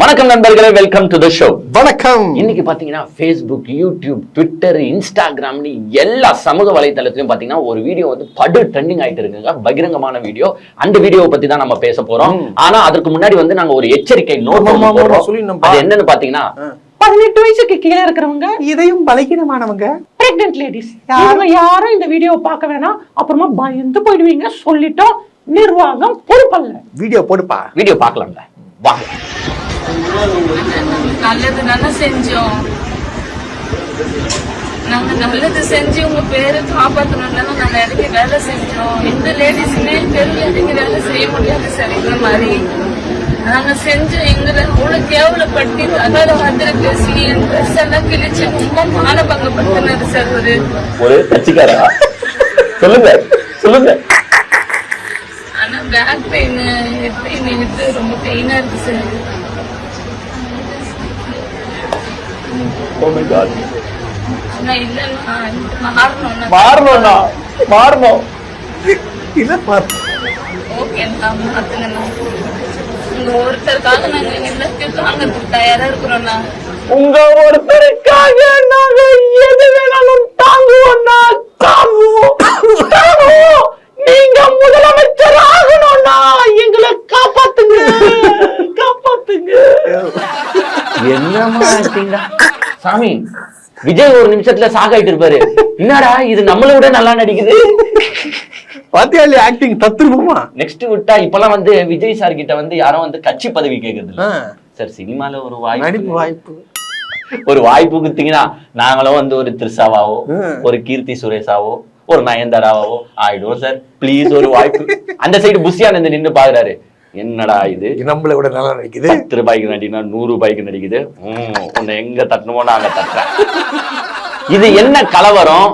வணக்கம் நண்பர்களே welcome to the show வணக்கம். இன்னைக்கு பாத்தீங்கன்னா ஃபேஸ்புக் யூடியூப் ட்விட்டர் இன்ஸ்டாகிராம்னு எல்லா சமூக வலைத்தளத்திலும் பாத்தீங்கன்னா ஒரு வீடியோ வந்து படு ட்ரெண்டிங் ஆயிட்டு இருக்குங்க. பகிரங்கமான வீடியோ. அந்த வீடியோவை பத்தி தான் நம்ம பேச போறோம். ஆனா அதற்கு முன்னாடி வந்து நாங்க ஒரு எச்சரிக்கை நோட். அது என்னன்னு பாத்தீங்கன்னா. பதினெட்டு வயசுக்கு கீழே இருக்கிறவங்க இதையும் பலகீனமானவங்க. பிரெக்னென்ட் லேடிஸ் யாரும் இந்த வீடியோவை பார்க்க வேணாம். அப்புறமா பயந்து போயிடுவீங்க. சொல்லிட்டோம். நிர்வாகம் பொறுப்பல்ல. வீடியோ போடுப்பா. வீடியோ பார்க்கலாம்ல. வாங்க. நல்லது தானே செஞ்சோம். நாங்க நல்லது செஞ்சு உங்க பேரு காப்பாத்தணும்னு நாங்க இறங்கி வேலை செஞ்சோம். எந்த லேடிஸுமே தெருவில் இறங்கி வேலை செய்ய முடியாது சார் இந்த மாதிரி. நாங்க செஞ்சோம் எங்களை அவ்வளவு கேவலப்படுத்தி தகாத வார்த்தை பேசி என் ட்ரெஸ் எல்லாம் கிழிச்சு ரொம்ப மானபங்கப்படுத்தினாரு சார் ஒரு ஒரு கட்சிக்காரா? சொல்லுங்க சொல்லுங்க. ஆனா பேக் பெயின் ஹெட் பெயின் ரொம்ப பெயினா இருக்கு சார். ஆனா இல்லைன்னா மாறணும் மாறணும்னா மாறணும் இல்ல பாரு ஓகே நான் மாத்துங்கண்ணா உங்க ஒருத்தருக்காக உங்க ஒருத்தருக்காக நாங்க எது வேணாலும் தாங்குவோம்னா தாங்குவோம் தாங்குவோம் நீங்க முதலமைச்சர் ஆகணும்னா எங்களை காப்பாத்துங்க காப்பாத்துங்க என்னமா சாமி விஜய் ஒரு நிமிஷத்துல சாகாயிட்டு இருப்பாரு. என்னடா இது நம்மளை விட நல்லா நடிக்குது. பாத்தியாலி ஆக்டிங் தத்ரூபமா? நெக்ஸ்ட் விட்டா இப்பெல்லாம் வந்து விஜய் சார் கிட்ட வந்து யாரும் வந்து கட்சி பதவி கேக்குறது ஆ, சார் சினிமால ஒரு வாய்ப்பு வாய்ப்பு. ஒரு வாய்ப்பு கொடுத்தீங்கன்னா நாங்களும் வந்து ஒரு திருசாவாவோ ம். ஒரு கீர்த்தி சுரேஷாவோ ஒரு நயன்தாராவோ ஆயிடும் சார் ப்ளீஸ் ஒரு வாய்ப்பு. அந்த சைடு புஷியானந்த் நின்னு பாக்குறாரு. என்னடா இது? நம்மளை விட நல்லா நடிக்குது. பத்து ரூபாய்க்கு நடினா நூறு ரூபாய்க்கு நடிக்குது. உன்னை எங்க தட்டணுமோ நாங்க தட்டுறேன் இது என்ன கலவரம்.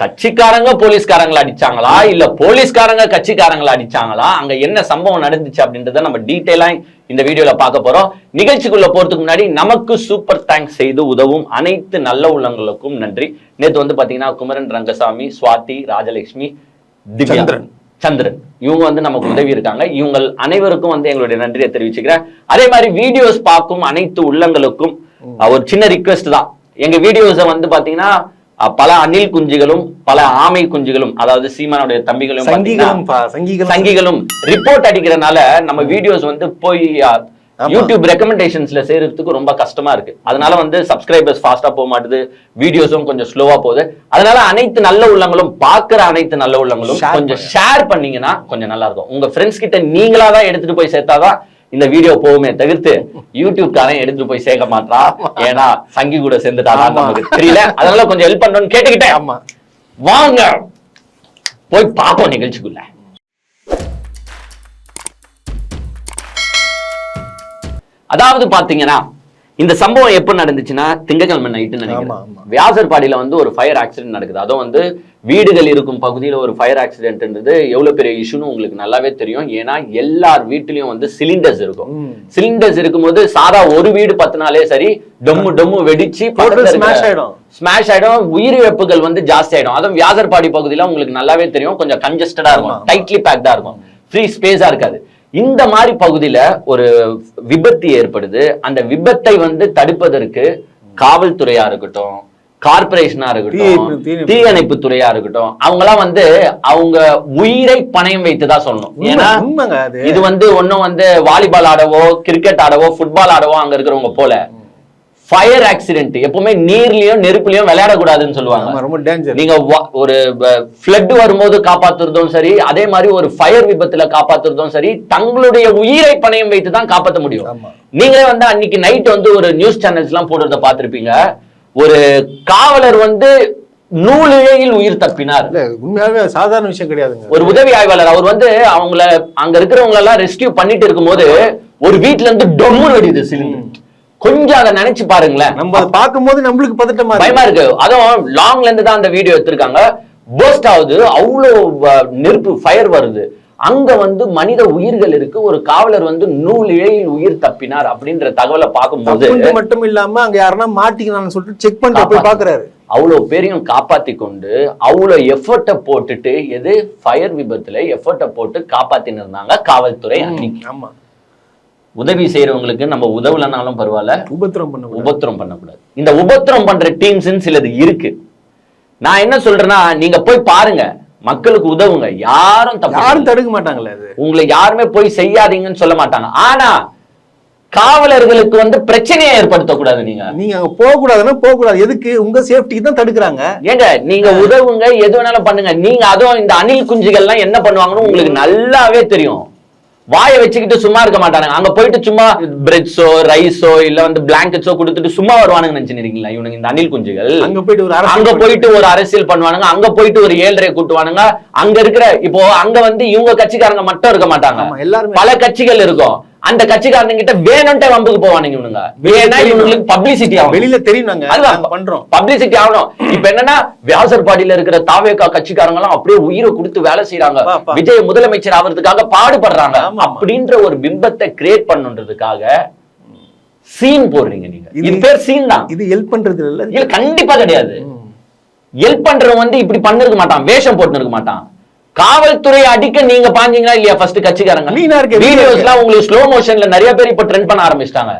கட்சிக்காரங்க போலீஸ்காரங்களை அடிச்சாங்களா? இல்ல போலீஸ்காரங்க கட்சிக்காரங்களை அடிச்சாங்களா? அங்க என்ன சம்பவம் நடந்துச்சு அப்படின்றத நம்ம டீட்டெயிலா இந்த வீடியோல பார்க்க போறோம். நிகழ்ச்சிக்குள்ள போறதுக்கு முன்னாடி நமக்கு சூப்பர் தேங்க்ஸ் செய்து உதவும் அனைத்து நல்ல உள்ளங்களுக்கும் நன்றி. நேத்து வந்து பாத்தீங்கன்னா குமரன் ரங்கசாமி சுவாதி ராஜலட்சுமி திவ்யா. சந்திரன். இவங்க வந்து நமக்கு உதவி இருக்காங்க இவங்க அனைவருக்கும் வந்து எங்களுடைய நன்றியை தெரிவிச்சுக்கிறேன் அதே மாதிரி வீடியோஸ் பார்க்கும் அனைத்து உள்ளங்களுக்கும் ஒரு சின்ன ரிக்வெஸ்ட் தான் எங்க வீடியோஸை வந்து பாத்தீங்கன்னா பல அணில் குஞ்சுகளும் பல ஆமை குஞ்சுகளும் அதாவது சீமானுடைய தம்பிகளும் சங்கிகளும் ரிப்போர்ட் அடிக்கிறனால நம்ம வீடியோஸ் வந்து போய். யூடியூப் ரெக்கமெண்டேஷன்ஸ்ல சேர்றதுக்கு ரொம்ப கஷ்டமா இருக்கு. அதனால வந்து சப்ஸ்கிரைபர்ஸ் ஃபாஸ்டா போக மாட்டுது வீடியோஸும் கொஞ்சம் ஸ்லோவா போகுது. அதனால அனைத்து நல்ல உள்ளங்களும் பார்க்கிற அனைத்து நல்ல உள்ளங்களும் கொஞ்சம். ஷேர் பண்ணீங்கன்னா கொஞ்சம் நல்லா இருக்கும். உங்க ஃப்ரெண்ட்ஸ் கிட்ட நீங்களா தான் எடுத்துட்டு போய் சேர்த்தாதான் இந்த வீடியோ போகுமே தவிர்த்து யூடியூப்காரன் எடுத்துட்டு போய் சேர்க்க மாட்டான் ஏன்னா சங்கி கூட சேர்ந்துட்டாதான் ஆமா. நமக்கு தெரியல. அதனால கொஞ்சம் ஹெல்ப் பண்ணணும்னு கேட்டுக்கிட்டேன். வாங்க போய் பார்ப்போம் நிகழ்ச்சிக்குள்ள. அதாவது பாத்தீங்கன்னா இந்த சம்பவம் எப்ப நடந்துச்சுன்னா திங்கக்கிழமை நைட்டு நினைக்கிறேன். வியாசர்பாடியில வந்து ஒரு ஃபயர் ஆக்சிடென்ட் நடக்குது. அதுவும் வந்து வீடுகள் இருக்கும் பகுதியில ஒரு ஃபயர் ஆக்சிடென்ட்ன்றது எவ்வளவு பெரிய இஷ்யூன்னு உங்களுக்கு நல்லாவே தெரியும். ஏன்னா எல்லார் வீட்லயும் வந்து சிலிண்டர்ஸ் இருக்கும். சிலிண்டர்ஸ் இருக்கும்போது சாதா ஒரு வீடு பத்தினாலே சரி டொம்மு டொம்மு வெடிச்சு இருக்கிற- ஆயிடும். ஸ்மாஷ் ஆயிடும். உயிரிழப்புகள் வந்து ஜாஸ்தி ஆயிடும். அதுவும் வியாசர்பாடி பகுதியில உங்களுக்கு நல்லாவே தெரியும். கொஞ்சம் கன்ஜஸ்டடா இருக்கும். டைட்லி பேக்டா இருக்கும். ஃப்ரீ ஸ்பேஸா இருக்காது. இந்த மாதிரி பகுதியில ஒரு விபத்து ஏற்படுது. அந்த விபத்தை வந்து தடுப்பதற்கு காவல்துறையா இருக்கட்டும் கார்பரேஷனா இருக்கட்டும் தீயணைப்பு- துறையா இருக்கட்டும் அவங்க எல்லாம் வந்து அவங்க உயிரை பணயம் வைத்துதான் சொல்லணும். ஏன்னா இது வந்து ஒண்ணும் வந்து வாலிபால் ஆடவோ கிரிக்கெட் ஆடவோ ஃபுட்பால் ஆடவோ அங்க இருக்கிறவங்க போல. ஃபயர் ஆக்சிடென்ட் எப்பவுமே நீர்லயும் நெருப்புலயும் விளையாடக்கூடாதுன்னு சொல்லுவாங்க. ரொம்ப டேஞ்சர் நீங்க ஒரு ஃப்ளட் வரும்போது காப்பாத்துறதும் சரி அதே மாதிரி ஒரு ஃபயர் விபத்துல காப்பாத்துறதும் சரி தங்களுடைய உயிரை பணயம் வைத்து தான் காப்பாத்த முடியும். நீங்களே வந்து அன்னைக்கு நைட் வந்து ஒரு நியூஸ் சேனல்ஸ் எல்லாம் போடுறத பார்த்திருப்பீங்க. ஒரு காவலர் வந்து நூலிழையில் உயிர் தப்பினார். உண்மையாவே சாதாரண விஷயம் கிடையாதுங்க. ஒரு உதவி ஆய்வாளர் அவர் வந்து அவங்கள அங்க இருக்கிறவங்க எல்லாம் ரெஸ்கியூ பண்ணிட்டு இருக்கும்போது ஒரு வீட்ல இருந்து டொம்மு வெடிது சிலிண்டர். கொஞ்சம் அதை நினைச்சு பாருங்களேன். நம்ம அதை பார்க்கும்போது நம்மளுக்கு பதட்டமா பயமா இருக்கு. அதுவும் லாங்ல இருந்து தான் அந்த வீடியோ எடுத்திருக்காங்க. Burst ஆகுது. அவ்வளோ நெருப்பு ஃபயர் வருது. அங்க வந்து மனித உயிர்கள் இருக்கு. ஒரு காவலர் வந்து நூல் இழையில் உயிர் தப்பினார் அப்படின்ற தகவலை பார்க்கும்போது மட்டும் இல்லாம அங்க யாருன்னா மாட்டிக்கலாம்னு சொல்லிட்டு செக் பண்ணிட்டு போய் பாக்குறாரு. அவ்வளோ பேரையும் காப்பாத்தி கொண்டு அவ்வளோ எஃபர்ட்டை போட்டுட்டு எது? ஃபயர் விபத்துல எஃபர்ட்டை போட்டு காப்பாத்தின்னு இருந்தாங்க காவல்துறை அன்னைக்கு. ஆமா. உதவி செய்யறவங்களுக்கு நம்ம உதவலனாலும் பரவாயில்ல. உபத்திரம் பண்ண உபத்திரம் பண்ணக்கூடாது. இந்த உபத்திரம் பண்ற டீம்ஸ் சிலது இருக்கு. நான் என்ன சொல்றேன்னா நீங்க போய் பாருங்க. மக்களுக்கு உதவுங்க. யாரும் யாரும் தடுக்க மாட்டாங்களே அது. உங்களை யாருமே போய் செய்யாதீங்கன்னு சொல்ல மாட்டாங்க. ஆனா காவலர்களுக்கு வந்து பிரச்சனையை ஏற்படுத்தக்கூடாது நீங்க. நீங்க அங்க போக கூடாதுன்னா போக கூடாது எதுக்கு? உங்க சேஃப்டிக்கு தான் தடுக்கிறாங்க. ஏங்க நீங்க உதவுங்க. எது வேணாலும் பண்ணுங்க. நீங்க அதுவும் இந்த அணில் குஞ்சுகள்லாம் என்ன பண்ணுவாங்கன்னு உங்களுக்கு நல்லாவே தெரியும். வாயை வச்சுக்கிட்டு சும்மா இருக்க மாட்டானுங்க. அங்க போயிட்டு சும்மா பிரெட்ஸோ ரைஸோ இல்ல வந்து பிளாங்கெட்ஸோ கொடுத்துட்டு சும்மா வருவானுங்க நினைச்சுருக்கீங்களா இவனுங்க இந்த அணில் குஞ்சுகள். அங்க போயிட்டு ஒரு அங்க போயிட்டு ஒரு அரசியல் பண்ணுவானுங்க. அங்க போயிட்டு ஒரு ஏழரை கூட்டுவானுங்க. அங்க இருக்கிற இப்போ அங்க வந்து இவங்க கட்சிக்காரங்க மட்டும் இருக்க மாட்டாங்க. பல கட்சிகள் இருக்கும். அந்த கட்சிக்காரங்க கிட்ட வேணும்ட்டே வம்புக்கு போவானுங்க இவனுங்க. வேணா இவங்களுக்கு பப்ளிசிட்டி ஆகும் வெளியில தெரியும் நாங்க. அதுதான் பண்றோம். பப்ளிசிட்டி ஆகணும். இப்ப என்னன்னா வியாசர்பாடியில இருக்கிற தாவேகா கட்சிக்காரங்க எல்லாம் அப்படியே உயிரை கொடுத்து வேலை செய்யறாங்க. விஜய் முதலமைச்சர் ஆவறதுக்காக பாடுபடுறாங்க. அப்படின்ற ஒரு பிம்பத்தை கிரியேட் பண்ணுன்றதுக்காக சீன் போடுறீங்க நீங்க. இது- பேர் சீன் தான். இது ஹெல்ப் பண்றது இல்ல? இல்ல கண்டிப்பா கிடையாது. ஹெல்ப் பண்றவன் வந்து இப்படி பண்ணிருக்க மாட்டான். வேஷம் போட்டு இருக்க மாட்டான். காவல்துறை அடிக்க நீங்க பாஞ்சீங்களா இல்லையா ஃபர்ஸ்ட் கட்சிக்காரங்க? வீடியோஸ்லாம் உங்களுக்கு ஸ்லோ மோஷன்ல நிறைய பேர் இப்ப ட்ரெண்ட் பண்ண ஆரம்பிச்சிட்டாங்க.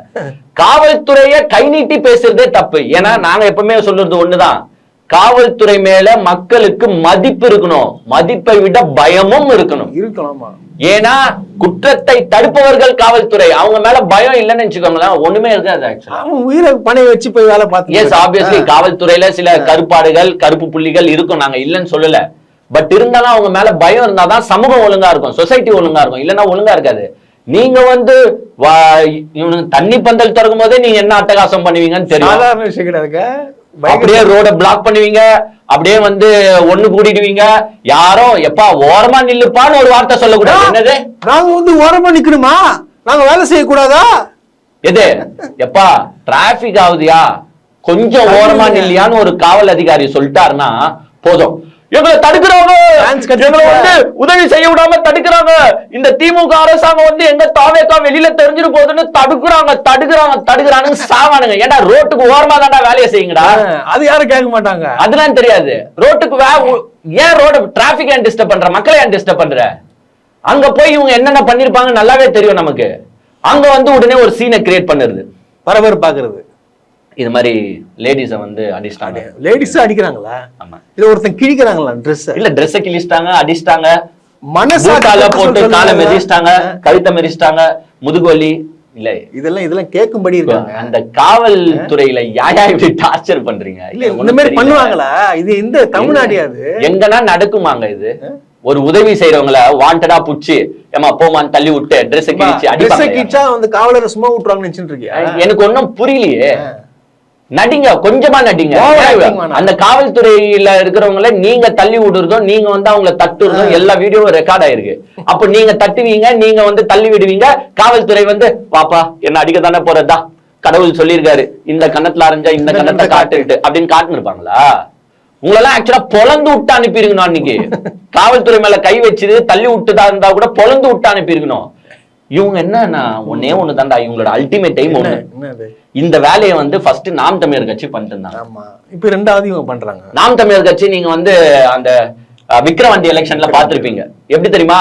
காவல்துறைய கை நீட்டி பேசுறதே தப்பு. ஏன்னா நாங்க எப்பவுமே சொல்றது ஒண்ணுதான். காவல்துறை மேல மக்களுக்கு மதிப்பு இருக்கணும். மதிப்பை விட பயமும் இருக்கணும். இருக்கலாமா ஏன்னா குற்றத்தை தடுப்பவர்கள் காவல்துறை. அவங்க மேல பயம் இல்லைன்னு வச்சுக்கோங்களேன். ஒண்ணுமே இருக்காது உயிரை பணைய வச்சு போய் வேலை பார்த்து எஸ் ஆப்வியஸ்லி காவல்துறையில சில கருப்பாடுகள் கருப்பு புள்ளிகள் இருக்கும். நாங்க இல்லைன்னு சொல்லல. பட் இருந்தாலும் அவங்க மேல பயம் இருந்தாதான் சமூகம் ஒழுங்கா இருக்கும் சொசைட்டி ஒழுங்கா இருக்கும். இல்லைன்னா ஒழுங்கா இருக்காது. நீங்க வந்து தண்ணி பந்தல் திறக்கும் போதே நீங்க என்ன அட்டகாசம் பண்ணுவீங்கன்னு தெரியும். விஷயம் கிடையாதுங்க அப்படியே ரோட பிளாக் பண்ணுவீங்க. அப்படியே வந்து ஒண்ணு கூட்டிடுவீங்க யாரோ எப்பா ஓரமா நில்லுப்பான்னு ஒரு வார்த்தை சொல்லக்கூடாது. என்னது? நாங்க வந்து ஓரமா நிக்கணுமா? நாங்க வேலை செய்யக்கூடாதா? எது? எப்பா டிராபிக் ஆகுதியா? கொஞ்சம் ஓரமா நில்லையான்னு ஒரு காவல் அதிகாரி சொல்லிட்டாருன்னா போதும். எங்களை தடுக்கிறாங்க கட்டி எங்களை வந்து உதவி செய்ய விடாம தடுக்கிறாங்க. இந்த திமுக அரசாங்கம் வந்து எங்க தாவேக்கா வெளியில தெரிஞ்சிரு போகுதுன்னு தடுக்கிறாங்க தடுக்கிறாங்க தடுக்கிறானுங்க சாவானுங்க. ஏன்டா ரோட்டுக்கு ஓரமா தான்டா வேலையை செய்யுங்கடா? அது யாரும் கேட்க மாட்டாங்க. அதெல்லாம் தெரியாது. ரோட்டுக்கு வே ஏன் ரோடு டிராபிக் ஏன் டிஸ்டர்ப் பண்ற? மக்களை ஏன் டிஸ்டர்ப் பண்ற? அங்க போய் இவங்க என்னென்ன பண்ணிருப்பாங்க நல்லாவே தெரியும் நமக்கு. அங்க வந்து உடனே ஒரு சீனை கிரியேட் பண்ணுறது. பரபரப்பாக்குறது. இது மாதிரி லேடிஸ வந்து அடிச்சிட்டாங்க. லேடிஸ் அடிக்கிறாங்களா? ஆமா. இல்ல ஒருத்தன் கிழிக்கிறாங்களா ட்ரெஸ் இல்ல ட்ரெஸ் கிழிச்சிட்டாங்க அடிச்சிட்டாங்க. பத்தி போட்டு. காலை மெதிச்சிட்டாங்க கழுத்தை மெதிச்சிட்டாங்க முதுகொலி இல்ல. இதெல்லாம் இதெல்லாம் கேட்கும்படி இருக்காங்க. அந்த காவல்துறையில யாயா இப்படி டார்ச்சர் பண்றீங்க? இல்ல இந்த மாதிரி பண்ணுவாங்களா? இது இந்த தமிழ்நாடியா அது? எங்கன்னா நடக்குமாங்க இது. ஒரு உதவி செய்யறவங்கள வாண்டடா புடிச்சு ஏமா போமான்னு தள்ளி விட்டு ட்ரெஸ் கிழிச்சு அடிப்பாங்க. கிச்சா வந்து காவலரை சும்மா விட்டுருவாங்கன்னு நினைச்சிட்டு இருக்கியா? எனக்கு ஒண்ணும் புரியலையே. நடிங்க கொஞ்சமா நடிங்க. அந்த காவல்துறையில இருக்கிறவங்கள நீங்க தள்ளி விடுறதும் நீங்க வந்து அவங்கள தட்டுறதும் எல்லா வீடியோவும் ரெக்கார்ட் ஆயிருக்கு. அப்ப நீங்க தட்டுவீங்க நீங்க வந்து தள்ளி விடுவீங்க. காவல்துறை வந்து வாப்பா என்ன அடிக்க தானே போறதா கடவுள் சொல்லியிருக்காரு இந்த கண்ணத்துல அரைஞ்சா இந்த கண்ணத்தை காட்டுட்டு அப்படின்னு காட்டுன்னு இருப்பாங்களா உங்களெல்லாம் ஆக்சுவலா பொழந்து விட்டு அனுப்பியிருக்கணும் அன்னைக்கு. காவல்துறை மேல கை வச்சுது தள்ளி விட்டுதா இருந்தா கூட பொழந்து விட்டு அனுப்பியிருக்கணும். இவங்க என்னன்னா ஒன்னே ஒண்ணு தான்டா இவங்களோட அல்டிமேட் டைம் ஒண்ணு. இந்த வேலையை வந்து ஃபர்ஸ்ட் நாம் தமிழர் கட்சி பண்ணிட்டு இருந்தாங்க ஆமா. இப்ப ரெண்டாவது இவங்க பண்றாங்க. நாம் தமிழர் கட்சி நீங்க வந்து அந்த அஹ், விக்கிரவாண்டி எலெக்ஷன்ல பாத்திருப்பீங்க எப்படி தெரியுமா?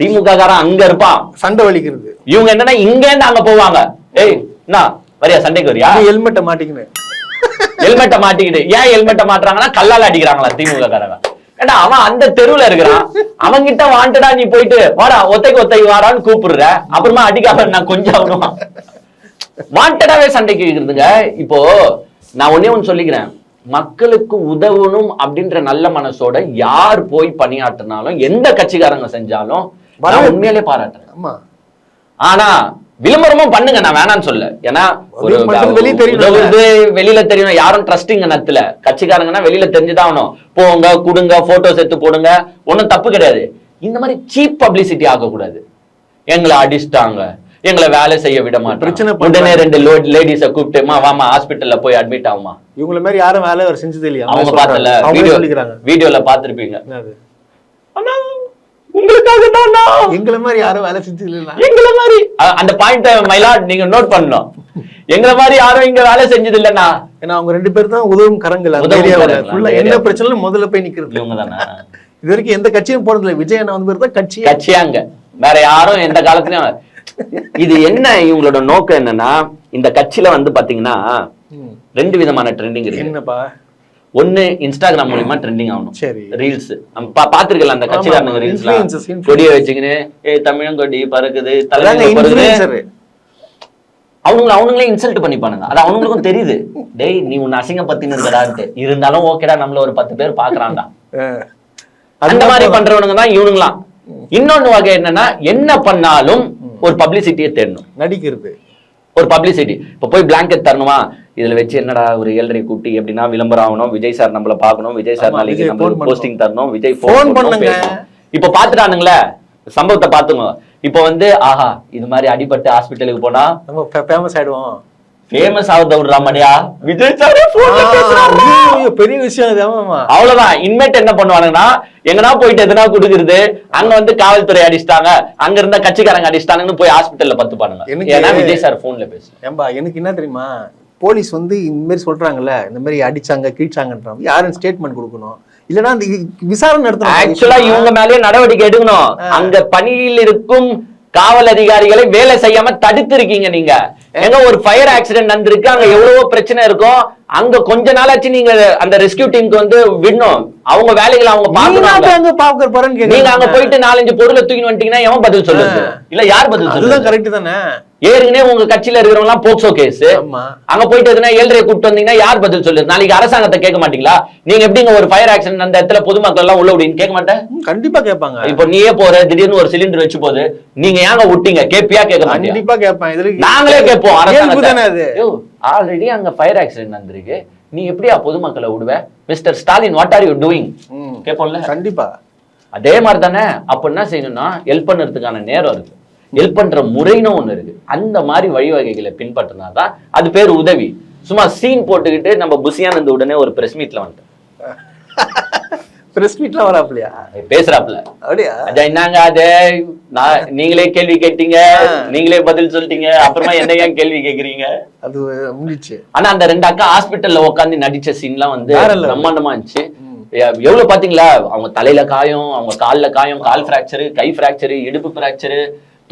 திமுக காரன் அங்க இருப்பான். சண்டை வலிக்கிறது. இவங்க என்னன்னா இங்க இருந்து அங்க போவாங்க. ஏய் என்ன? வரியா சண்டைக்கு வரியா? ஹெல்மெட்டை மாட்டிக்கின்னு ஹெல்மெட்டை மாட்டிக்கிட்டு. ஏன் ஹெல்மெட்டை மாட்டுறாங்கன்னா கல்லால அடிக்கிறாங்களா திமுக காரங்க. ஏண்டா அவன் அந்த தெருவுல இருக்கிறான். அவன் கிட்ட வாண்டடா நீ போயிட்டு வாடா ஒத்தைக்கு ஒத்தைக்கு வாடான்னு கூப்பிடுற. அப்புறமா அடிக்காம நான் கொஞ்சம் அவனும் வாண்டடாவே சண்டைக்கு இருக்குதுங்க இப்போ நான் ஒண்ணே ஒண்ணு சொல்லிக்கிறேன். மக்களுக்கு உதவணும் அப்படின்ற நல்ல மனசோட யார் போய் பணியாற்றினாலும் எந்த கட்சிக்காரங்க செஞ்சாலும். உண்மையிலே பாராட்டுறேன். ஆமா. ஆனா விளம்பரமும் பண்ணுங்க நான் வேணாம்னு சொல்ல ஏன்னா வெளியில தெரியணும் யாரும் ட்ரஸ்டிங் நத்துல கட்சிக்காரங்கன்னா வெளியில தெரிஞ்சுதான் ஆகணும். போங்க கொடுங்க போட்டோஸ் எடுத்து போடுங்க. ஒண்ணும் தப்பு கிடையாது. இந்த மாதிரி சீப் பப்ளிசிட்டி ஆகக்கூடாது. எங்களை அடிச்சிட்டாங்க. எங்களை வேலை செய்ய விட பிரச்சனை மாட்டேன் பண்றாங்க. உடனே ரெண்டு லேடிஸ கூப்பிட்டுமா வாமா ஹாஸ்பிட்டல்ல போய் அட்மிட் ஆகுமா இவங்கள மாதிரி யாரும் வேலை அவர் செஞ்சது இல்லையா? அவங்க பார்த்தல வீடியோ வீடியோல? அண்ணா, உங்களுக்காக தானா எங்களை மாதிரி யாரும் வேலை செஞ்சது எங்களை மாதிரி. அந்த பாயிண்ட் மயிலாட் நீங்க நோட் பண்ணணும். எங்களை மாதிரி யாரும் இங்க வேலை செஞ்சது இல்லைன்னா. ஏன்னா அவங்க ரெண்டு தான் உதவும் கரங்கள் என்ன ஏரியா. பிரச்சனையும் முதல்ல போய் நிக்கிறது. இவங்க தானே இது வரைக்கும் எந்த கட்சியும் போனதில்லை. விஜய் அண்ணா வந்து பேர் தான் கட்சி கட்சியாங்க. வேற யாரும் எந்த காலத்துலயும் இது என்ன இவங்களோட நோக்கம் என்னன்னா இந்த கட்சியில வந்து பாத்தீங்கன்னா. ரெண்டு விதமான ட்ரெண்டிங் இருக்கு. என்னப்பா? ஒண்ணு இன்ஸ்டாகிராம் மூலியமா ட்ரெண்டிங் ஆகணும். சரி. ரீல்ஸ் பாத்துருக்கல அந்த கட்சிக்காரங்க ரீல்ஸ். கொடியை வச்சுக்கின்னு ஏ அதாங்க தலைவங்க பறக்குது இன்ஃபுளுசர் அவனுங்களை அவனுங்களே இன்சல்ட் பண்ணிப்பானுங்க. அது அவனுங்களுக்கும் தெரியுது. டேய் நீ உன்னை அசிங்கப்படுத்தின்னு இருக்கடான்ட்டு இருந்தாலும் ஓகேடா நம்மள ஒரு பத்து பேர் பாக்குறான்டா. அந்த மாதிரி பண்றவனுங்க தான் இவனுங்களாம். இன்னொன்னு வகை என்னன்னா என்ன பண்ணாலும் ஒரு பப்ளிசிட்டியை தேடணும். நடிக்கிறது. ஒரு பப்ளிசிட்டி இப்ப போய் பிளாங்கெட் தரணுமா? இதுல வச்சு என்னடா ஒரு ஏழரை கூட்டி எப்படின்னா விளம்பரம் ஆகணும் விஜய் சார் நம்மள பார்க்கணும் விஜய் சார் நாளைக்கு நம்மளுக்கு போஸ்டிங் தரணும் விஜய் ஃபோன் பண்ணுங்க. இப்ப பாத்துட்டானுங்களே சம்பவத்தை பாத்துங்க இப்ப வந்து ஆஹா இது மாதிரி அடிபட்டு ஹாஸ்பிட்டலுக்கு போனா நம்ம ஃபேமஸ் ஆயிடுவோம். ஃபேமஸ் ஆகுத விடுறாமடியா விஜய் சார் பெரிய விஷயம் அவ்வளவுதான். இன்மேட் என்ன பண்ணுவானுங்கன்னா எங்கனா போயிட்டு எதுனா குடுக்குறது அங்க வந்து காவல்துறை அடிச்சிட்டாங்க அங்க இருந்த கட்சிக்காரங்க அடிச்சிட்டாங்கன்னு போய் ஹாஸ்பிட்டல்ல பத்து பாருங்க ஏன்னா விஜய் சார் போன்ல பேசு ஏம்பா எனக்கு என்ன தெரியுமா? போலீஸ் வந்து இந்த மாதிரி சொல்றாங்கல்ல இந்த மாதிரி அடிச்சாங்க கீழ்ச்சாங்கன்றாங்க யாரும் ஸ்டேட்மெண்ட் கொடுக்கணும். இல்லைன்னா அந்த விசாரணை நடத்தணும். ஆக்சுவலா இவங்க மேலயே நடவடிக்கை எடுக்கணும். அங்க பணியில் இருக்கும் காவல் அதிகாரிகளை வேலை செய்யாம தடுத்து இருக்கீங்க நீங்க. எங்க ஒரு ஃபயர் ஆக்சிடென்ட் நடந்திருக்கு அங்க எவ்வளவோ பிரச்சனை இருக்கும். அங்க கொஞ்ச நாளாச்சு நீங்க அந்த ரெஸ்கியூ டீமுக்கு வந்து விடணும். அவங்க வேலைகளை அவங்க நீங்க பாக்கணும் நீங்க அங்க போயிட்டு நாலஞ்சு பொருளை தூக்கின்னு வந்துட்டீங்கன்னா எவன் பதில் சொல்லுது இல்ல யார் பதில் சொல்லுது கரெக்ட் தானே? ஏற்கனவே உங்க கட்சியில இருக்கிறவங்க எல்லாம் போக்சோ கேஸ். அங்க போயிட்டு எதுனா ஏழ்றையை கூப்பிட்டு வந்தீங்கன்னா யார் பதில் சொல்லுது? நாளைக்கு அரசாங்கத்தை கேட்க மாட்டீங்களா? நீங்க எப்படிங்க ஒரு ஃபயர் ஆக்சிடென்ட் அந்த இடத்துல பொதுமக்கள் எல்லாம் உள்ள விடுன்னு கேட்க மாட்டேன்? கண்டிப்பா கேட்பாங்க. இப்போ நீயே போற திடீர்னு ஒரு சிலிண்டர் வச்சு போகுது நீங்க ஏங்க விட்டீங்க கேப்பியா கேட்க மாட்டீங்க கண்டிப்பா கேட்பேன். இதுல நாங்களே கேட்போம் அது? ஆல்ரெடி அங்க ஃபயர் ஆக்சிடென்ட் நடந்திருக்கு. நீ எப்படியா பொதுமக்களை விடுவ? Mister Stalin what are you doing கேட்போம்ல? கண்டிப்பா. அதே மாதிரி தானே அப்ப என்ன செய்யணும்னா ஹெல்ப் பண்ணுறதுக்கான நேரம் இருக்கு. ஹெல்ப் பண்ற முறைன்னு ஒண்ணு இருக்கு. அந்த மாதிரி வழிவகைகளை பின்பற்றினாதான் அது பேர் உதவி. சும்மா சீன் போட்டுக்கிட்டு நம்ம புசியானந்த உடனே ஒரு பிரஸ் மீட்ல வந்துட்டோம். பிரஸ் மீட்ல வராப்லையா பேசுறாப்ல அப்படியா? என்னங்க அது? நான் நீங்களே கேள்வி கேட்டீங்க. நீங்களே பதில் சொல்லிட்டீங்க. அப்புறமா என்ன ஏன் கேள்வி கேக்குறீங்க? அது முடிச்சு ஆனா அந்த ரெண்டு அக்கா ஹாஸ்பிட்டல்ல உட்காந்து நடிச்ச சீன்லாம் வந்து. பிரம்மாண்டமா இருந்துச்சு. எவ்வளவு பாத்தீங்களா? அவங்க தலையில காயம் அவங்க கால்ல காயம் கால் பிராக்சரு கை பிராக்சரு இடுப்பு பிராக்சரு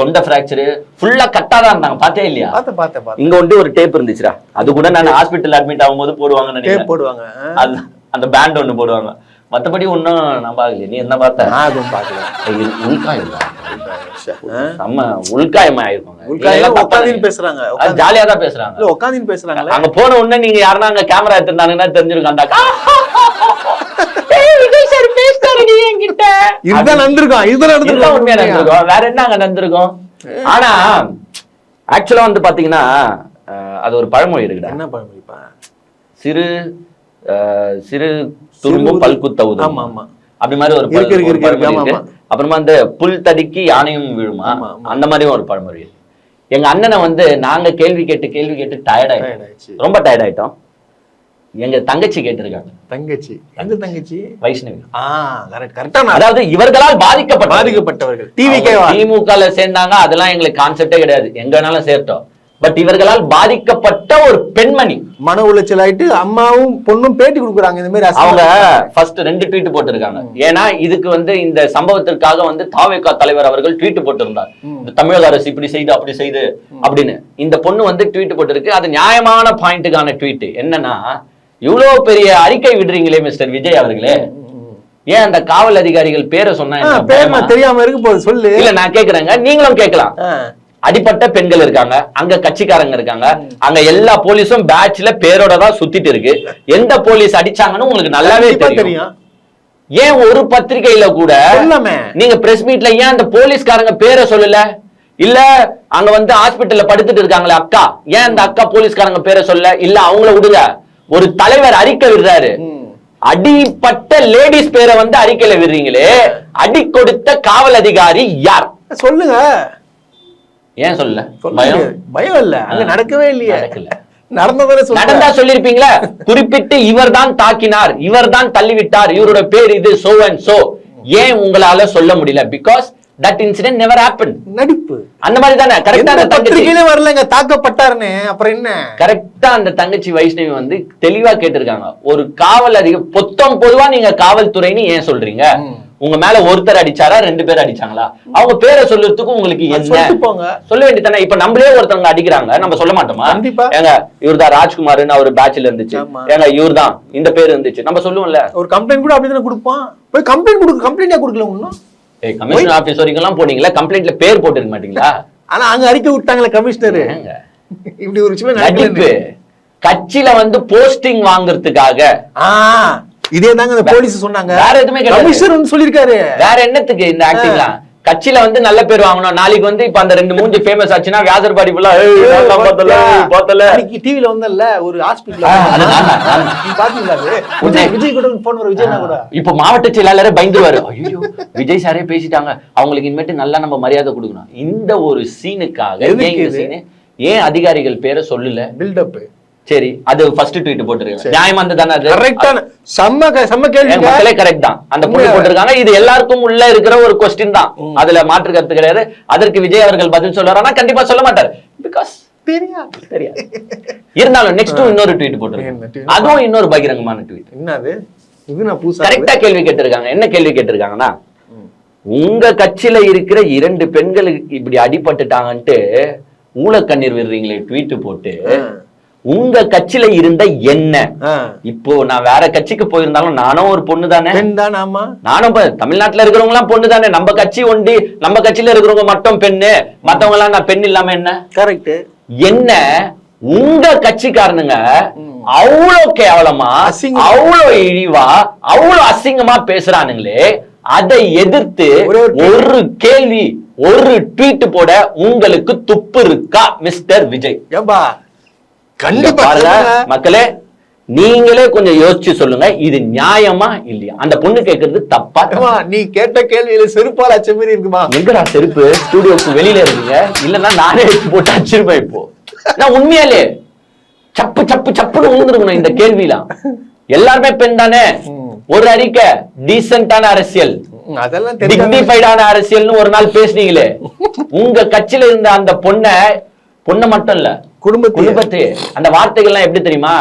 தொண்டை பிராக்சரு ஃபுல்லா கட்டாதான் இருந்தாங்க. பார்த்தே இல்லையா? பார்த்த இங்க வந்து ஒரு டேப் இருந்துச்சுடா. அது கூட நான் ஹாஸ்பிட்டல் அட்மிட் ஆகும்போது போடுவாங்கன்னு டேப் நினைக்கிறேன் போடுவாங்க. அது அந்த பேண்ட் ஒண்ணு போடுவாங்க. மத்தபடி ஒண்ணும் நம்ப ஆகலையே நீ என்ன பார்த்த? நான் அதுவும் பார்க்கல. உள்காயம் தான். செம்ம உள்காயமா ஆயிருப்பாங்க உள்காயம் உட்காந்து பேசுறாங்க. அது ஜாலியா தான் பேசுறாங்க. உட்காந்து பேசுறாங்களே. அங்க போன உடனே நீங்க யாருன்னா அங்க கேமரா எடுத்திருந்தாங்கன்னா தெரிஞ்சிருக்கும் அந்த அக்கா. விஜய் சார் பேசிட்டாரு என்கிட்ட? இதுதான் நடந்திருக்கும். இதுதான் இதுதான் உண்மையா நடந்திருக்கும். நடந்திருக்கும் வேற என்ன அங்க நடந்திருக்கும்? ஆனா ஆக்சுவலா வந்து பாத்தீங்கன்னா அது ஒரு பழமொழி இருக்குடா. என்ன பழமொழிப்பா? சிறு சிறு துரும்பு சிறு பல் குத்த உதவும். ஆமா, ஆமா. அப்படி மாதிரி ஒரு பழமொழி அப்புறமா அந்த புல் தடிக்கு யானையும் விழுமா? ஆமா, ஆமா. அந்த மாதிரியும் ஒரு பழமொழி இருக்கு. எங்க அண்ணனை வந்து நாங்க கேள்வி கேட்டு கேள்வி கேட்டு டயர்ட் ஆயிட்டோம். ஆயிடுச்சு. ரொம்ப டயர்ட் ஆயிட்டோம். எங்க தங்கச்சி கேட்டிருக்காங்க. தங்கச்சி. எந்த தங்கச்சி? வைஷ்ணவி. ஆ கரெக்ட் அதாவது இவர்களால் பாதிக்கப்பட்ட பாதிக்கப்பட்டவர்கள். டிவி திமுக சேர்ந்தாங்க அதெல்லாம் எங்களுக்கு கான்செப்டே கிடையாது. எங்க வேணாலும் சேர்த்தோம். பட் இவர்களால் பாதிக்கப்பட்ட ஒரு பெண்மணி. மன உளைச்சல் ஆயிட்டு அம்மாவும் பொண்ணும் பேட்டி கொடுக்குறாங்க இந்த மாதிரி அவங்க. ஃபர்ஸ்ட் ரெண்டு ட்வீட் போட்டிருக்காங்க. ஏன்னா இதுக்கு வந்து இந்த சம்பவத்திற்காக வந்து தாவேகா தலைவர் அவர்கள் ட்வீட் போட்டிருந்தார். இந்த தமிழக அரசு இப்படி செய்து அப்படி செய்து அப்படின்னு. இந்த பொண்ணு வந்து ட்வீட் போட்டிருக்கு. அது நியாயமான பாயிண்ட்டுக்கான ட்வீட் என்னன்னா இவ்வளவு பெரிய அறிக்கை விடுறீங்களே மிஸ்டர் விஜய் அவர்களே. ஏன் அந்த காவல் அதிகாரிகள் பேரை சொன்னா தெரியாம இருக்கு போது சொல்லு. இல்ல நான் கேக்குறேங்க. நீங்களும் கேட்கலாம். அடிப்பட்ட பெண்கள் இருக்காங்க அங்க கட்சிக்காரங்க இருக்காங்க அங்க எல்லா போலீஸும் பேட்ச்ல பேரோட தான் சுத்திட்டு இருக்கு. எந்த போலீஸ் அடிச்சாங்கன்னு உங்களுக்கு நல்லாவே தெரியும். ஏன் ஒரு பத்திரிகையில கூட நீங்க பிரஸ் மீட்ல ஏன் அந்த போலீஸ்காரங்க பேரை சொல்லல? இல்ல அங்க வந்து ஹாஸ்பிட்டல்ல படுத்துட்டு இருக்காங்களே அக்கா. ஏன் அந்த அக்கா போலீஸ்காரங்க பேரை சொல்ல இல்ல அவங்கள விடுங்க. ஒரு தலைவர் அறிக்கை விடுறாரு. அடிப்பட்ட லேடிஸ் பேரை வந்து அறிக்கையில விடுறீங்களே அடி கொடுத்த காவல் அதிகாரி யார்? சொல்லுங்க. ஏன் சொல்லல? சொல்ல பயம். பயம் இல்ல. அங்க நடக்கவே இல்லையே. நடக்கல. நடந்தா சொல்லிருப்பீங்களா குறிப்பிட்டு இவர்தான் தாக்கினார் இவர்தான் தள்ளிவிட்டார் இவரோட பேர் இது சோ அண்ட் சோ ஏன் உங்களால சொல்ல முடியல? Because that incident never happen நடிப்பு. அந்த மாதிரி தானே? கரெக்டா அந்த பத்திரிகையிலே வரலங்க தாக்கப்பட்டாருன்னு. அப்புறம் என்ன? கரெக்டா அந்த தங்கச்சி வைஷ்ணவி வந்து தெளிவா கேட்டிருக்காங்க. ஒரு காவல் அதிக பொத்தம் பொதுவா நீங்க காவல்துறைன்னு ஏன் சொல்றீங்க? உங்க மேல ஒருத்தர் அடிச்சாரா ரெண்டு பேர் அடிச்சாங்களா? அவங்க பேரை சொல்றதுக்கு உங்களுக்கு என்ன? போங்க. சொல்ல வேண்டியதானே இப்ப நம்மளே ஒருத்தவங்க அடிக்கிறாங்க நம்ம சொல்ல மாட்டோமா. ஏங்க இவர்தான் ராஜ்குமார்னு அவர் பேட்ச்ல இருந்துச்சு. ஏங்க இவர்தான். இந்த பேர் இருந்துச்சு. நம்ம சொல்லுவோம்ல. ஒரு கம்ப்ளைண்ட் கூட அப்படிதானே கொடுப்பான்? போய் கம்ப்ளைண்ட் கொடுக்க கம்ப்ளைண்டே கொடுக்கல ஒன்றும் ஏய் கமிஷன் ஆபீஸ் வரைக்கும் எல்லாம் போனீங்களா கம்ப்ளைண்ட்ல பேர் போட்டுருக்க மாட்டீங்களா? ஆனா அங்க அறிக்கை விட்டாங்களே கமிஷனர் இப்படி ஒரு விஷயம் கட்சியில வந்து போஸ்டிங் வாங்குறதுக்காக. இதே தாங்க போலீஸ் சொன்னாங்க. வேற எதுவுமே. கமிஷனர் வந்து சொல்லிருக்காரு வேற என்னத்துக்கு இந்த ஆக்டிங்லாம் கட்சியில வந்து நல்ல பேர் வாங்கணும். நாளைக்கு வந்து இப்ப அந்த ரெண்டு மூஞ்சி ஃபேமஸ் ஆச்சுன்னா வியாசர் பாடி ஃபுல்லா பார்த்தல பார்த்தல. அன்னைக்கு டிவில வந்தல்ல ஒரு ஹாஸ்பிடல் பாத்தீங்களா விஜய் விஜய் கூட போன் வர விஜய்னா கூட? இப்ப மாவட்ட செயலாளரே பயந்துருவாரு. ஐயோ விஜய் சாரே பேசிட்டாங்க. அவங்களுக்கு இனிமேட்டு நல்லா நம்ம மரியாதை கொடுக்கணும். இந்த ஒரு சீனுக்காக ஏன் அதிகாரிகள் பேரை சொல்லல? பில்டப் சரி அது ஃபர்ஸ்ட் ட்வீட் போட்டுருக்காங்க. நியாயமா தானே அது? கரெக்டான செம்ம செம்ம கேள்வி மக்களே கரெக்ட் தான். அந்த உண்மையா? போட்டிருக்காங்க. இது எல்லாருக்கும் உள்ள இருக்கிற ஒரு கொஸ்டின் தான். அதுல மாற்று கருத்து கிடையாது. அதற்கு விஜய் அவர்கள் பதில் சொல்றாருன்னா கண்டிப்பா சொல்ல மாட்டார். பிகாஸ் தெரியாது. இருந்தாலும் நெக்ஸ்ட் இன்னொரு ட்வீட் போட்டிருக்காங்க tweet? அதுவும் இன்னொரு பகிரங்கமான ட்வீட் என்னது? இது நான் புதுசா கரெக்டா கேள்வி கேட்டிருக்காங்க. என்ன கேள்வி கேட்டிருக்காங்கன்னா உங்க கட்சியில இருக்கிற இரண்டு பெண்களுக்கு இப்படி அடிபட்டுட்டாங்கன்ட்டு ஊழக்கண்ணீர் விடுறீங்களே ட்வீட் போட்டு. உங்க கட்சியில இருந்த என்ன. இப்போ நான் வேற கட்சிக்கு போயிருந்தாலும் நானும் ஒரு பொண்ணு தானே ஆமா. நானும் தமிழ்நாட்டுல இருக்கிறவங்க எல்லாம் பொண்ணு தானே நம்ம கட்சி ஒண்டி நம்ம கட்சியில இருக்கிறவங்க மட்டும் பெண்ணு. மத்தவங்க எல்லாம் நான் பெண் இல்லாம என்ன? கரெக்ட் என்ன? உங்க கட்சிக்காரனுங்க அவ்வளவு கேவலமா. அவ்வளவு இழிவா அவ்வளவு அசிங்கமா பேசுறானுங்களே அதை எதிர்த்து ஒரே கேள்வி ஒரு ட்வீட் போட உங்களுக்கு துப்பு இருக்கா மிஸ்டர் விஜய்? கண்டிப்பா. மக்களே நீங்களே கொஞ்சம் யோசிச்சு சொல்லுங்க இது நியாயமா இல்லையா? அந்த பொண்ணு கேக்குறது தப்பா நீ கேட்ட கேள்வியில செருப்பால் அச்ச மாதிரி இருக்குமா? எங்கடா செருப்பு? ஸ்டூடியோக்கு வெளியில இருக்கீங்க. இல்லன்னா நானே போட்டு அடிச்சிருப்பேன் இப்போ. நான் உண்மையாலே சப்பு சப்பு சப்புன்னு விழுந்துருக்கணும் இந்த கேள்விலாம் எல்லாருமே பெண் தானே? ஒரு அறிக்கை டீசென்டான அரசியல். அதெல்லாம் அரசியல்னு ஒரு நாள் பேசுனீங்களே. உங்க கட்சியில இருந்த அந்த பொண்ண பொண்ண மட்டும் இல்ல குடும்பத்தை குடும்பத்து அந்த வார்த்தைகள்லாம் எப்படி தெரியுமா?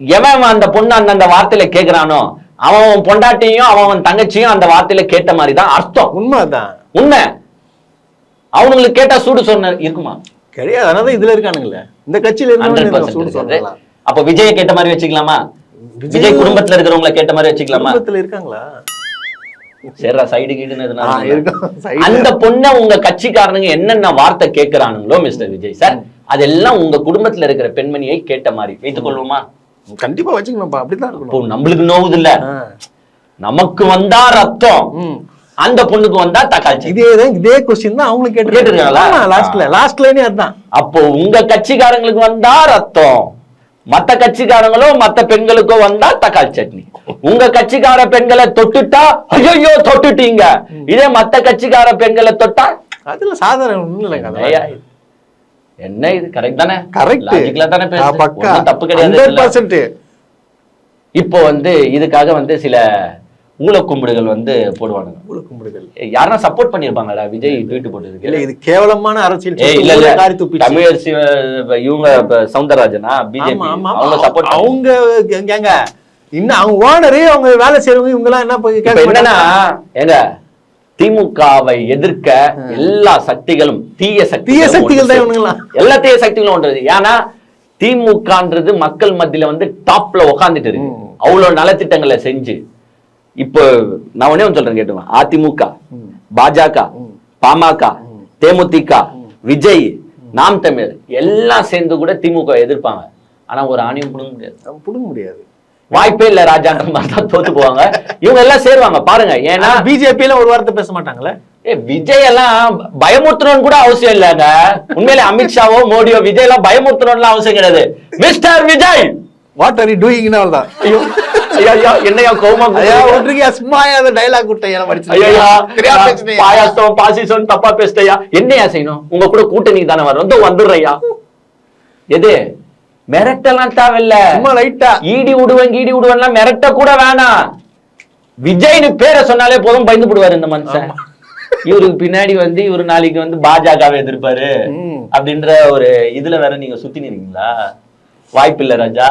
எவன் அந்த பொண்ணு அந்த அந்த வார்த்தையில கேக்குறானோ அவன் பொண்டாட்டியும் அவன் தங்கச்சியும் அந்த வார்த்தையில கேட்ட மாதிரி தான் அர்த்தம். உண்மைதான். உண்மை. அவனுங்களுக்கு கேட்டா சூடு சொன்ன இருக்குமா? கிடையாது. அதனால இதுல இருக்கானுங்களே. இந்த கட்சியில சொல்லலாம் அப்ப விஜய கேட்ட மாதிரி வச்சுக்கலாமா? விஜய் விஜய் குடும்பத்துல இருக்கிறவங்கள கேட்ட மாதிரி வச்சுக்கலாமா? குடும்பத்துல இருக்காங்களா? சரிடா சைடு கீடுன்னு எதுனா இருக்கும். அந்த பொண்ணை உங்க கட்சிக்காரனுங்க என்னென்ன வார்த்தை கேட்கிறானுங்களோ மிஸ்டர் விஜய் சார் அதெல்லாம் உங்க குடும்பத்துல இருக்கிற பெண்மணியை கேட்ட மாதிரி. வைத்துக் கொள்வோமா கண்டிப்பா வச்சுக்கணும்ப்பா. அப்படிதான் இப்போ இருக்கணும் நம்மளுக்கு நோவுது இல்ல. நமக்கு வந்தா ரத்தம். அந்த பொண்ணுக்கு வந்தா தக்காளி. இதே இதே கொஸ்டின் தான் அவங்களுக்கு கேட்டிருக்காங்களா? கேட்டிருக்காங்களா லாஸ்ட்ல லாஸ்ட் லைனே அதுதான். அப்போ உங்க கட்சிக்காரங்களுக்கு வந்தா ரத்தம். மத்த கட்சிக்காரங்களோ மத்த பெண்களுக்கோ வந்தா தக்காளி சட்னி. உங்க கட்சிக்கார பெண்களை தொட்டுட்டா ஐயோ தொட்டுட்டீங்க. இதே மத்த கட்சிக்கார பெண்களை தொட்டா? அதுல சாதாரண இல்லைங்க என்ன இது? கரெக்ட் தானே? கரெக்ட் லாஜிக்கலா தானே தப்பு கிடையாது இப்போ வந்து இதுக்காக வந்து சில ஊழ கும்பிடுகள் வந்து போடுவானுங்க. கும்பிடுகள். யாரா சப்போர்ட் பண்ணிருப்பாங்கடா விஜய் ட்வீட் போட்டதுக்கு இல்ல இது கேவலமான அரசியல் இல்ல இல்ல. தமிழரசி இவங்க சவுந்தரராஜனா பிஜேபி அவங்க. சப்போர்ட் அவங்க எங்க? இன்னும் அவங்க ஓனரு அவங்க வேலை செய்யறவங்க இவங்க எல்லாம் என்ன போய் என்னன்னா? ஏங்க திமுகவை எதிர்க்க எல்லா சக்திகளும் தீய சக்தி தீய சக்திகள் தான் இவனுங்களாம். எல்லா தீய சக்திகளும் ஒன்றது ஏன்னா திமுகன்றது மக்கள் மத்தியில வந்து டாப்ல உக்காந்துட்டு இருக்கு. அவ்வளவு நலத்திட்டங்களை செஞ்சு. இப்போ நான் ஒன்று சொல்றேன் கேட்டுங்க அதிமுக பாஜக பாமக தேமுதிக விஜய் நாம் தமிழர் எல்லாம் சேர்ந்து கூட திமுக எதிர்ப்பாங்க. ஆனா ஒரு ஆணையம் புடுங்க முடியாது. புடுங்க முடியாது. வாய்ப்பே இல்ல ராஜான்ற மாதிரி தான் தோத்து போவாங்க. இவங்க எல்லாம் சேருவாங்க. பாருங்க ஏன்னா பிஜேபி ஒரு வார்த்தை பேச மாட்டாங்களே? ஏ விஜய் எல்லாம் பயமுறுத்தணும்னு கூட அவசியம் இல்லைங்க உண்மையிலே அமித்ஷாவோ மோடியோ விஜய் எல்லாம் பயமுறுத்தணும்னு அவசியம் கிடையாது. Mister Vijay! What are you டூயிங்னா அவ்வளவுதான் ஐயோ ஐயா ஐயா என்னையா கோமா ஐயா ஒன்றுக்கு சும்மா அந்த டைலாக் விட்ட ஏன்னா ஐயா. பாயாசம் பாசிசம் தப்பா பேசிட்டயா என்னையா செய்யணும்? உங்க கூட கூட்டணி தானே வரும் வந்து வந்துடுறையா எது? மிரட்டெல்லாம் தேவையில்ல சும்மா லைட்டா ஈடி விடுவேன் கீடி விடுவேன்லாம் மிரட்ட கூட வேணாம். விஜய்னு பேரை சொன்னாலே போதும் பயந்து போடுவாரு இந்த மனுஷன். இவருக்கு பின்னாடி வந்து இவரு நாளைக்கு வந்து பாஜகவை எதிர்ப்பாரு. அப்படின்ற ஒரு இதுல வேற நீங்க சுத்தி நிறீங்களா வாய்ப்பில்லை ராஜா.